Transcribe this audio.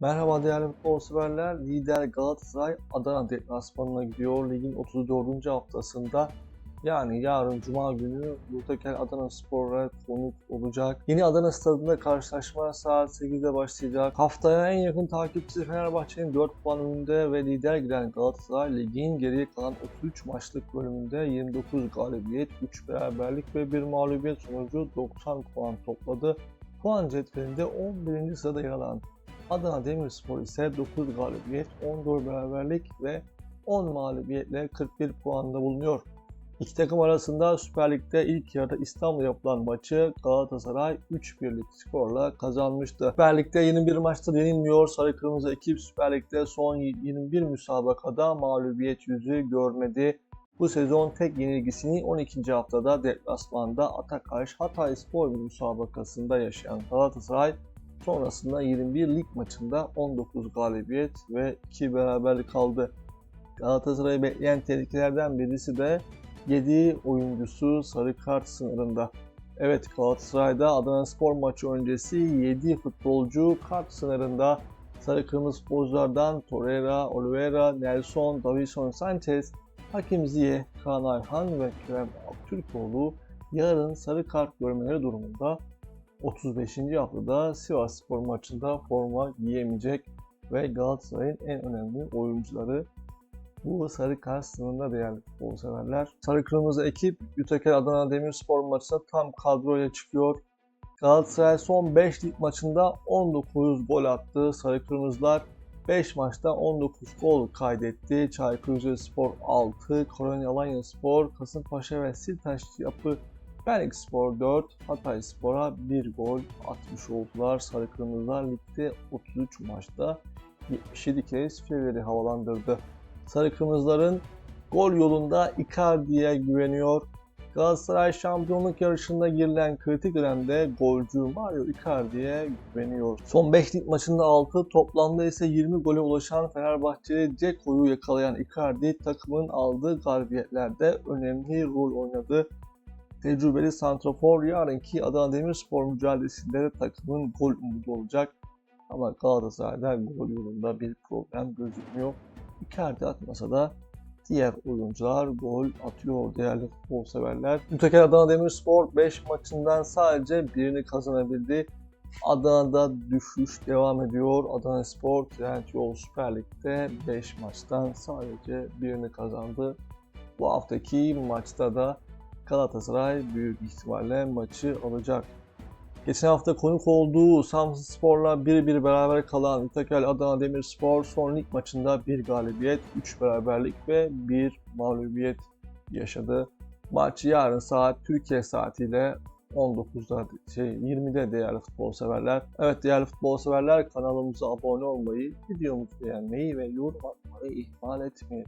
Merhaba değerli futbol. Lider Galatasaray Adana deplasmanına gidiyor. Ligin 34. haftasında yani yarın Cuma günü Yurttakel Adana Spor'a konuk olacak. Yeni Adana stadında karşılaşma saat 8'de başlayacak. Haftaya en yakın takipçisi Fenerbahçe'nin 4 puan önünde ve lider giden Galatasaray ligin geriye kalan 33 maçlık bölümünde 29 galibiyet, 3 beraberlik ve 1 mağlubiyet sonucu 90 puan topladı. Puan cetvelinde 11. sırada yer alan Adana Demirspor ise 9 galibiyet, 14 beraberlik ve 10 mağlubiyetle 41 puanda bulunuyor. İki takım arasında Süper Lig'de ilk yarıda İstanbul'da yapılan maçı Galatasaray 3-1'lik skorla kazanmıştı. Süper Lig'de 21 maçta yenilmiyor. Sarı Kırmızı ekip Süper Lig'de son 21 müsabakada mağlubiyet yüzü görmedi. Bu sezon tek yenilgisini 12. haftada deplasmanda Atakaş Hatay Spor müsabakasında yaşayan Galatasaray Sonrasında 21 lig maçında 19 galibiyet ve 2 beraberlik aldı. Galatasaray'ı bekleyen tehlikelerden birisi de 7 oyuncusu sarı kart sınırında. Evet Galatasaray'da Adana Spor maçı öncesi 7 futbolcu kart sınırında. Sarı kırmızı futbolculardan Torreira, Oliveira, Nelson, Davison Sanchez, Hakim Ziyeh, Kaan Ayhan ve Kerem Aktürkoğlu yarın sarı kart görmeleri durumunda 35. haftada Sivas Spor maçında forma giyemeyecek ve Galatasaray'ın en önemli oyuncuları bu sarı kart sınırında değerli futbol severler. Sarı kırmızı ekip Yutakel Adana Demirspor maçına tam kadroyla çıkıyor. Galatasaray son 5 lig maçında 19 gol attı. Sarı kırmızılar 5 maçta 19 gol kaydetti. Çaykur Rizespor 6, Konya Alanya Spor, Kasımpaşa ve Siltaş Yapı Pendik Spor 4, Hatay Spor'a 1 gol atmış oldular. Sarı Kırmızılar ligde 33 maçta 77 kez fileleri havalandırdı. Sarı Kırmızıların gol yolunda Icardi'ye güveniyor. Galatasaray şampiyonluk yarışında girilen kritik dönemde golcü Mario Icardi'ye güveniyor. Son 5 lig maçında 6, toplamda ise 20 gole ulaşan Fenerbahçeli Ceko'yu yakalayan Icardi takımın aldığı galibiyetlerde önemli rol oynadı tecrübeli santrafor yarınki Adana Demirspor mücadelesinde de takımın gol umudu olacak. Ama Galatasaray'da gol yolunda bir problem gözükmüyor. Icardi atmasa da diğer oyuncular gol atıyor değerli futbol severler. Mütekel Adana Demirspor 5 maçından sadece birini kazanabildi. Adana'da düşüş devam ediyor. Adana Spor Trendyol Süper Lig'de 5 maçtan sadece birini kazandı. Bu haftaki maçta da Galatasaray büyük ihtimalle maçı alacak. Geçen hafta konuk olduğu Samsun Spor'la 1-1 beraber kalan Itakel Adana Demirspor son lig maçında bir galibiyet, 3 beraberlik ve 1 mağlubiyet yaşadı. Maç yarın saat Türkiye saatiyle 19'da şey 20'de değerli futbol severler. Evet değerli futbol severler kanalımıza abone olmayı, videomuzu beğenmeyi ve yorum atmayı ihmal etmeyin.